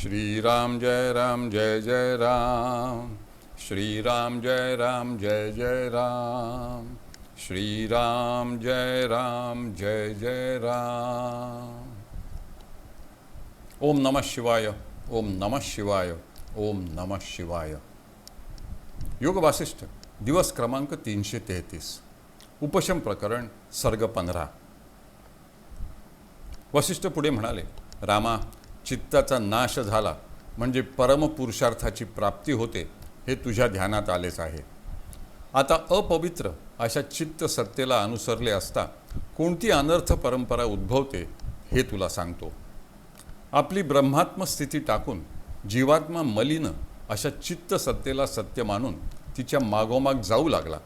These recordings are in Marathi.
श्रीराम जय राम जय जय राम। श्रीराम जय राम जय जय राम। श्रीराम जय राम जय जय राम। ओम नमः शिवाय ओम नमः शिवाय ओम नमः शिवाय। योग वासिष्ठ दिवस क्रमांक तीनशे तेहतीस। उपशम प्रकरण सर्ग पंधरा। वसिष्ठ पुढे म्हणाले रामा चित्ताचा नाश झाला म्हणजे परमपुरुषार्थाची प्राप्ती होते हे तुझ्या ध्यानात आलेच आहे. आता अपवित्र अशा चित्त सत्तेला अनुसरले असता कोणती अनर्थ परंपरा उद्भवते हे तुला सांगतो. आपली ब्रह्मात्म स्थिती टाकून जीवात्मा मलिन अशा चित्त सत्तेला सत्य मानून तिच्या मागोमाग जाऊ लागला.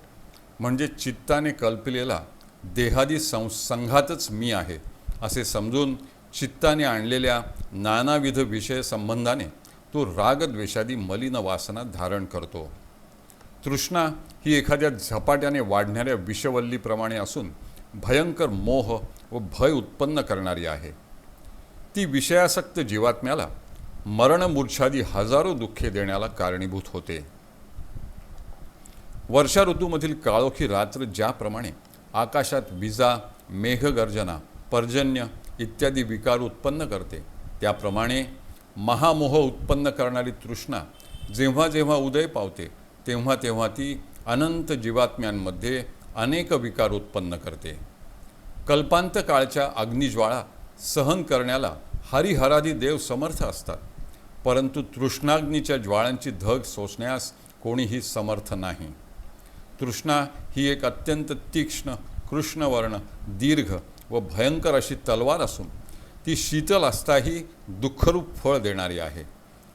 म्हणजे चित्ताने कल्पलेला देहादी सं संघातच मी आहे असे समजून चित्ताने आणलेल्या नानाविध विषय संबंधाने तो रागद्वेषादी मलिन वासना धारण करतो. तृष्णा ही एखाद्या झपाट्याने वाढणाऱ्या विषवल्लीप्रमाणे असून भयंकर मोह व भय उत्पन्न करणारी आहे. ती विषयासक्त जीवात्म्याला मरणमूर्छादी हजारो दुःखे देण्याला कारणीभूत होते. वर्षा ऋतूमधील काळोखी रात्र ज्याप्रमाणे आकाशात विजा मेघगर्जना पर्जन्य इत्यादी विकार उत्पन्न करते. त्याप्रमाणे महामोह उत्पन्न करणारी तृष्णा जेव्हा जेव्हा उदय पावते तेव्हा तेव्हा ती अनंत जीवात्म्यांमध्ये अनेक विकार उत्पन्न करते. कल्पांत काळच्या अग्निज्वाळा सहन करण्याला हरिहरादी देव समर्थ असतात. परंतु तृष्णाग्नीच्या ज्वाळांची धग सोसण्यास कोणीही समर्थ नाही. तृष्णा ही एक अत्यंत तीक्ष्ण कृष्णवर्ण दीर्घ व भयंकर अशी तलवार असून ती शीतल असताही दुःखरूप फळ देणारी आहे.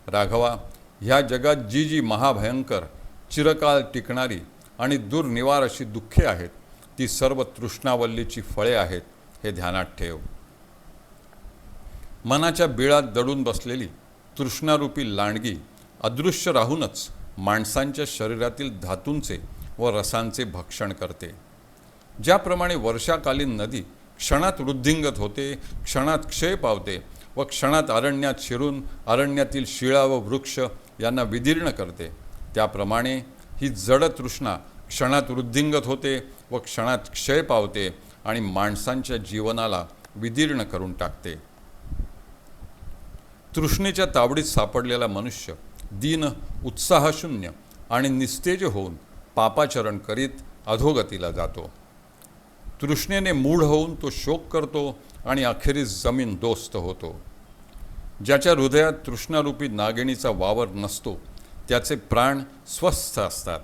राघवा ह्या जगात जी जी महाभयंकर चिरकाळ टिकणारी आणि दुर्निवार अशी दुःखे आहेत ती सर्व तृष्णावल्लीची फळे आहेत हे ध्यानात ठेव. मनाच्या बिळात दडून बसलेली तृष्णारूपी लांडगी अदृश्य राहूनच माणसांच्या शरीरातील धातूंचे व रसांचे भक्षण करते. ज्याप्रमाणे वर्षाकालीन नदी क्षणात वृद्धिंगत होते क्षणात क्षय पावते व क्षणात अरण्यात शिरून अरण्यातील शिळा व वृक्ष यांना विदीर्ण करते. त्याप्रमाणे ही जड तृष्णा क्षणात वृद्धिंगत होते व क्षणात क्षय पावते आणि माणसांच्या जीवनाला विदीर्ण करून टाकते. तृष्णेच्या तावडीत सापडलेला मनुष्य दीन उत्साहशून्य आणि निस्तेज होऊन पापाचरण करीत अधोगतीला जातो. तृष्णेने मूढ होऊन तो शोक करतो आणि अखेरीस जमीन दोस्त होतो. ज्याच्या हृदयात तृष्णारूपी नागिणीचा वावर नसतो त्याचे प्राण स्वस्थ असतात.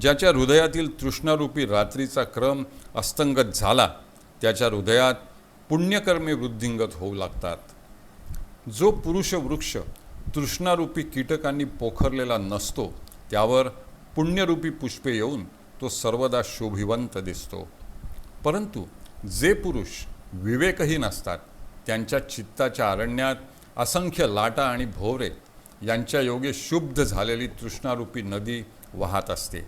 ज्याच्या हृदयातील तृष्णारूपी रात्रीचा क्रम अस्तंगत झाला त्याच्या हृदयात पुण्यकर्मे वृद्धिंगत होऊ लागतात. जो पुरुष वृक्ष तृष्णारूपी कीटकांनी पोखरलेला नसतो त्यावर पुण्यरूपी पुष्पे येऊन तो सर्वदा शोभिवंत दिसतो. परंतु जे पुरुष विवेकहीन असतात त्यांच्या चित्ताच्या अरण्यात असंख्य लाटा आणि भोवरे यांच्या योगे शुद्ध झालेली तृष्णारूपी नदी वाहत असते.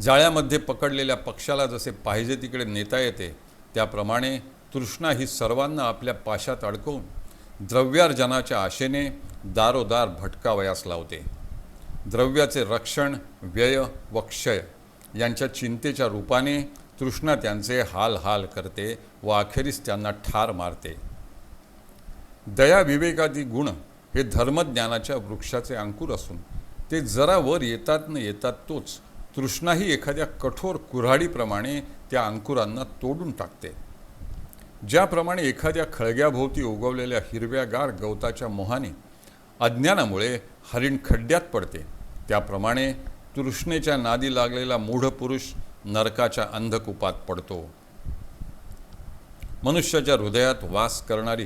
जाळ्यामध्ये पकडलेल्या पक्षाला जसे पाहिजे तिकडे नेता येते त्याप्रमाणे तृष्णा ही सर्वांना आपल्या पाशात अडकवून द्रव्यार्जनाच्या आशेने दारोदार भटकावयास लावते. द्रव्याचे रक्षण व्यय व क्षय यांच्या चिंतेच्या रूपाने तृष्णा त्यांचे हाल हाल करते व अखेरीस त्यांना ठार मारते. दया विवेकादी गुण हे धर्मज्ञानाच्या वृक्षाचे अंकुर असून ते जरा वर येतात न येतात तोच तृष्णाही एखाद्या कठोर कुऱ्हाडीप्रमाणे त्या अंकुरांना तोडून टाकते. ज्याप्रमाणे एखाद्या खळग्याभोवती उगवलेल्या हिरव्यागार गवताच्या मोहाने अज्ञानामुळे हरिण खड्ड्यात पडते. त्याप्रमाणे तृष्णेच्या नादी लागलेला मूढ पुरुष नरकाच्या अंधकुपात पडतो. मनुष्याच्या हृदयात वास करणारी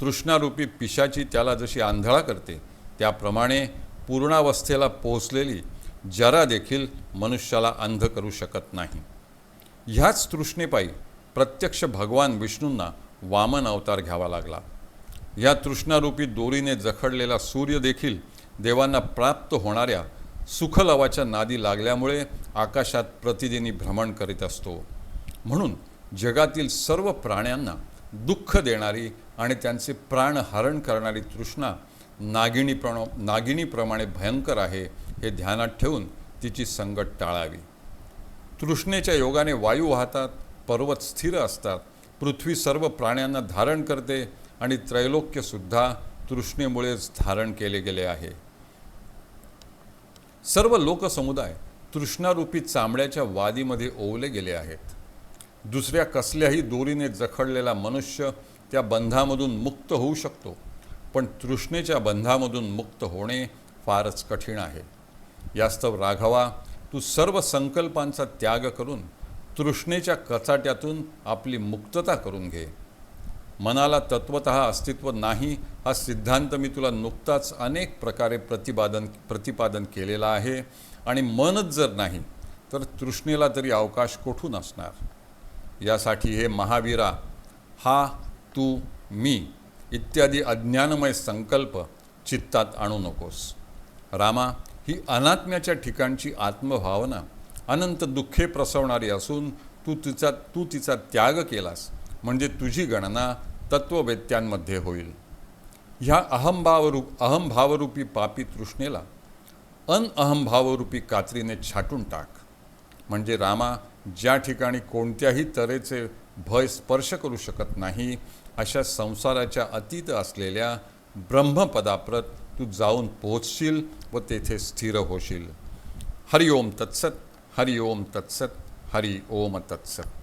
तृष्णारूपी पिशाची त्याला जशी आंधळा करते त्याप्रमाणे पूर्णावस्थेला पोहोचलेली जरा देखील मनुष्याला अंध करू शकत नाही. ह्याच तृष्णेपायी प्रत्यक्ष भगवान विष्णूंना वामन अवतार घ्यावा लागला. या तृष्णारूपी दोरीने जखडलेला सूर्य देखील देवांना प्राप्त होणाऱ्या सुखलवाच्या नादी लागल्यामुळे आकाशात प्रतिदिनी भ्रमण करीत असतो. म्हणून जगातील सर्व प्राण्यांना दुःख देणारी आणि त्यांचे प्राण हरण करणारी तृष्णा नागिणी प्रण नागिणीप्रमाणे भयंकर आहे हे ध्यानात ठेवून तिची संगत टाळावी. तृष्णेच्या योगाने वायू वाहतात पर्वत स्थिर असतात पृथ्वी सर्व प्राण्यांना धारण करते आणि त्रैलोक्यसुद्धा तृष्णेमुळेच धारण केले गेले आहे. सर्व लोकसमुदाय तृष्णारूपी चांबड्याच्या वादीमध्ये ओवले गेले आहेत. दुसऱ्या कसल्याही दोरीने जखडलेला मनुष्य त्या बंधामधून मुक्त होऊ शकतो पण तृष्णेच्या बंधामधून मुक्त होणे फारच कठीण आहे. यास्तव राघवा तू सर्व संकल्पांचा त्याग करून तृष्णेच्या कचाट्यातून आपली मुक्तता करून घे. मनाला तत्वत अस्तित्व नाही हा सिद्धांत मी तुला नुकताच अनेक प्रकारे प्रतिपादन प्रतिपादन केलेला आहे. आणि मनच जर नाही तर तृष्णेला तरी अवकाश कोठून असणार? यासाठी हे महावीरा हा तू मी इत्यादी अज्ञानमय संकल्प चित्तात आणू नकोस. रामा ही अनात्म्याच्या ठिकाणची आत्मभावना अनंत दुःखे प्रसवणारी असून तू तिचा तू तिचा त्याग केलास. म्हणजे तुझी गणना तत्ववेत्यांमध्ये होईल. ह्या अहंभावरूप अहंभावरूपी पापी तृष्णेला अन अहंभावरूपी कात्रीने छाटून टाक. म्हणजे रामा ज्या ठिकाणी कोणत्याही तऱ्हेचे भय स्पर्श करू शकत नाही अशा संसाराच्या अतीत असलेल्या ब्रह्मपदाप्रत तू जाऊन पोहोचशील व तेथे स्थिर होशील. हरिओम तत्सत हरिओम तत्सत हरि ओम तत्सत.